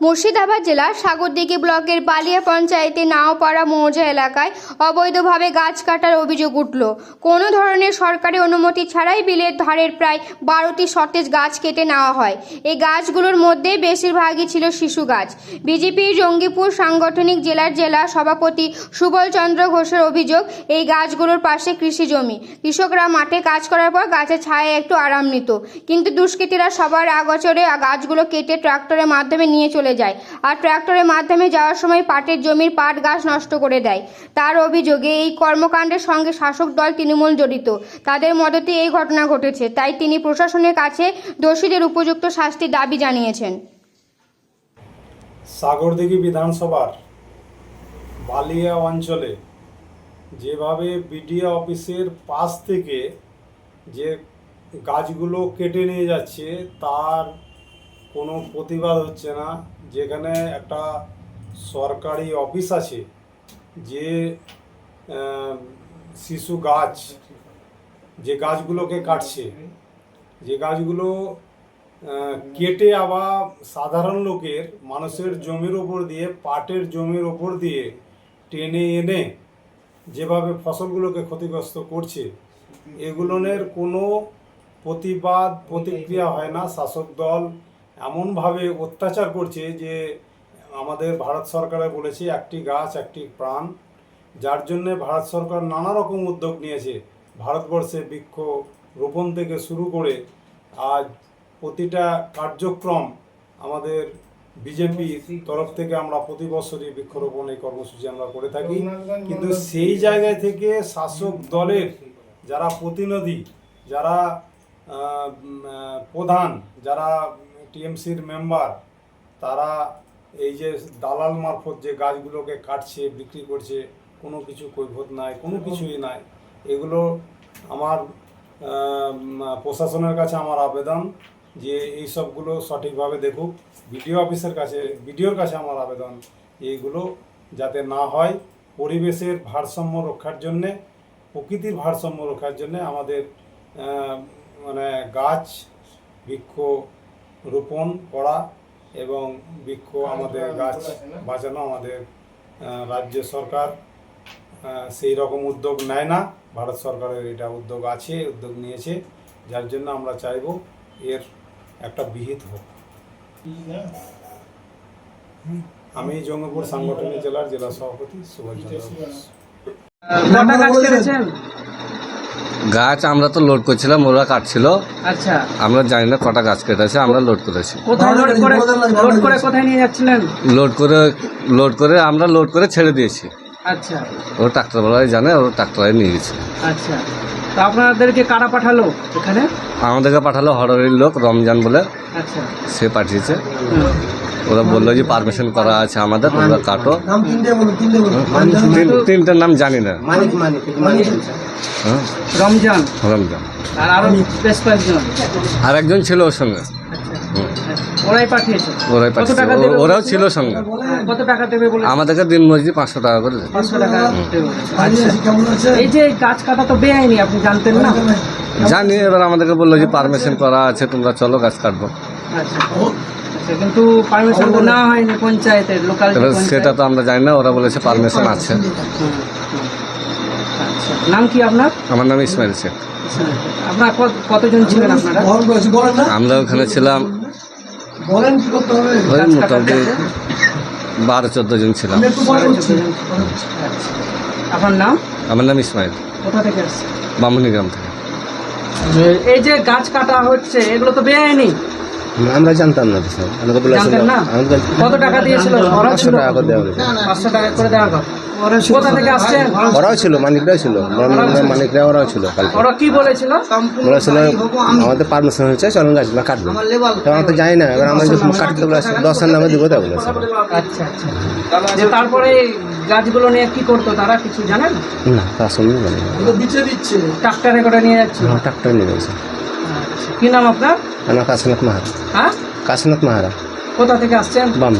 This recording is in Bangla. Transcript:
মুর্শিদাবাদ জেলার সাগরদিঘি ব্লকের বালিয়া পঞ্চায়েতে নাওপাড়া মৌজা এলাকায় অবৈধভাবে গাছ কাটার অভিযোগ উঠল। কোনো ধরনের সরকারি অনুমতি ছাড়াই বিলের ধারের প্রায় বারোটি সতেজ গাছ কেটে নেওয়া হয়। এই গাছগুলোর মধ্যে বেশিরভাগই ছিল শিশু গাছ। বিজেপির জঙ্গিপুর সাংগঠনিক জেলার জেলা সভাপতি সুবল চন্দ্র ঘোষের অভিযোগ, এই গাছগুলোর পাশে কৃষি জমি। কৃষকরা মাঠে কাজ করার পর গাছের ছায়ায় একটু আরাম নিত। কিন্তু দুষ্কৃতীরা সবার আগচরে গাছগুলো কেটে ট্রাক্টরের মাধ্যমে নিয়ে চলে যায় আর ট্রাক্টরের মাধ্যমে যাওয়ার সময় পাটের জমির পাট গাছ নষ্ট করে দেয়। তার অভিযোগে এই কর্মকাণ্ডের সঙ্গে শাসক দল তৃণমূল জড়িত। তাদের মদতে এই ঘটনা ঘটেছে। তাই তিনি প্রশাসনের কাছে দোষীদের উপযুক্ত শাস্তির দাবি জানিয়েছেন। সাগরদিঘি বিধানসভার বালিয়া অঞ্চলে যেভাবে বিডিও অফিসের পাশ থেকে যে গাছগুলো কেটে নিয়ে যাচ্ছে, তার কোনো প্রতিবাদ হচ্ছে না। যেখানে একটা সরকারি অফিস আছে যে শিশু গাছ, যে গাছগুলোকে কাটছে, যে গাছগুলো কেটে আবার সাধারণ লোকের, মানুষের জমির ওপর দিয়ে, পাটের জমির ওপর দিয়ে টেনে এনে যেভাবে ফসলগুলোকে ক্ষতিগ্রস্ত করছে, এগুলোনের কোনো প্রতিবাদ, প্রতিক্রিয়া হয় না। শাসক দল এমনভাবে অত্যাচার করছে যে আমাদের ভারত সরকারে বলেছে, একটি গাছ, একটি প্রাণ, যার জন্যে ভারত সরকার নানা রকম উদ্যোগ নিয়েছে। ভারতবর্ষে বৃক্ষ রোপণ থেকে শুরু করে আজ প্রতিটা কার্যক্রম আমাদের বিজেপির তরফ থেকে আমরা প্রতি বছরই বৃক্ষরোপণ এই কর্মসূচি আমরা করে থাকি। কিন্তু সেই জায়গায় থেকে শাসক দলের যারা প্রতিনিধি, যারা প্রধান, যারা টিএমসির মেম্বার, তারা এই যে দালাল মারফত যে গাছগুলোকে কাটছে, বিক্রি করছে, কোনো কিছু কৈফত নাই, কোনো কিছুই নাই। এগুলো আমার প্রশাসনের কাছে আমার আবেদন যে এই সবগুলো সঠিকভাবে দেখুক। বিডিও অফিসের কাছে, বিডিওর কাছে আমার আবেদন এইগুলো যাতে না হয় পরিবেশের ভারসাম্য রক্ষার জন্যে, প্রকৃতির ভারসাম্য রক্ষার জন্যে আমাদের মানে গাছ, বৃক্ষ রোপণ করা এবং বৃক্ষ আমাদের গাছ বাঁচানো আমাদের রাজ্য সরকার সেই রকম উদ্যোগ নেয় না। ভারত সরকারের এটা উদ্যোগ আছে উদ্যোগ নিয়েছে। যার জন্য আমরা চাইব এর একটা বিহিত হোক। আমি জঙ্গিপুর সাংগঠনিক জেলার জেলা সভাপতি সুভাষ চন্দ্র। গাছ আমরা তো লোড করছিলাম ওরা কাটছিল। আচ্ছা। আমরা জানি না কটা গাছ কেটেছে আমরা লোড করেছি। কোথায় লোড করে লোড করে কোথায় নিয়ে যাচ্ছিলেন? লোড করে লোড করে আমরা লোড করে ছেড়ে দিয়েছি। আচ্ছা। ও ট্রাক্টরওয়ালাই জানে ও ট্রাক্টরে নিয়ে গেছে। আচ্ছা। তো আপনাদেরকে কারা পাঠালো এখানে? আমাদেরকে পাঠালো হররের লোক রমজান বলে। আচ্ছা। সে পাঠিয়েছে। ওরা বলল যে পারমিশন করা আছে আমাদের তোমরা কাটো। তিনটার নাম জানি না। হ্যাঁ রমজান। রমজান। আর একজন ছিল ওর সঙ্গে। আচ্ছা ওরাই পাঠিয়েছে। ওরাই পাঠিয়েছে। টাকা দেবে ও- ওরাও ছিল সঙ্গে। কত টাকা দেবে বলে আমাদেরকে দিন মজুরি পাঁচশো টাকা করে পাঁচশো টাকা দেবে বলেছে। আচ্ছা কেমন আছে? এই যে গাছ কাটা তো বেআইনি আপনি জানতেন না? জানি এবার আমাদেরকে বলল যে পারমিশন করা আছে তোমরা চলো গাছ কাটবো। আচ্ছা। আচ্ছা কিন্তু পারমিশন তো না হয়নি পঞ্চায়েতের লোকাল সেটা তো আমরা জানি না ওরা বলেছে পারমিশন আছে। আচ্ছা নাম কি আপনার? আমার নাম ইসমাইল শেখ। আপনার কত- কতজন ছিলেন আপনারা? আমরা ওখানে ছিলাম বলেন কি করতে হবে? ওই মোটামুটি বারো চোদ্দ জন ছিলাম। আচ্ছা। আপনার নাম? আমার নাম ইসমাইল। কোথা থেকে আসছে বামুনি গ্রাম থেকে। এই যে গাছ কাটা হচ্ছে এগুলো তো বেআইনি। আমরা জানতাম না তো স্যার। আমাকে বলেছিল না? কত টাকা দিয়েছিল? ওরা পাঁচশো ছিল টাকা করে দেওয়া হয়েছে। পাঁচশো টাকা করে দেওয়া কথা। থেকে আসছেন ওরাও ছিল মানিকরাও ছিল। মানিকরা ওরাও ছিল কালকে। ওরা কি বলেছিল? বলেছিল আমাদের পারমিশন হয়েছে চলুন গাছগুলো কাটবো। তো আমরা তো জানি না এবার আমরা যদি কাটতে বলেছে দশের নামে দিব তা বলেছে। আচ্ছা আচ্ছা। যে তারপরে গাছগুলো নিয়ে কি করতো তারা কিছু জানেন? না তা শুনুন। না বিচে দিচ্ছে। ট্রাক্টরে করে নিয়ে যাচ্ছিল আমার ট্রাক্টর নিয়ে আচ্ছা। কি নাম আপনার? আমার কাশীনাথ মাহারা। হ্যাঁ? কাশীনাথ মাহারা। কোথা থেকে আসছেন? বাম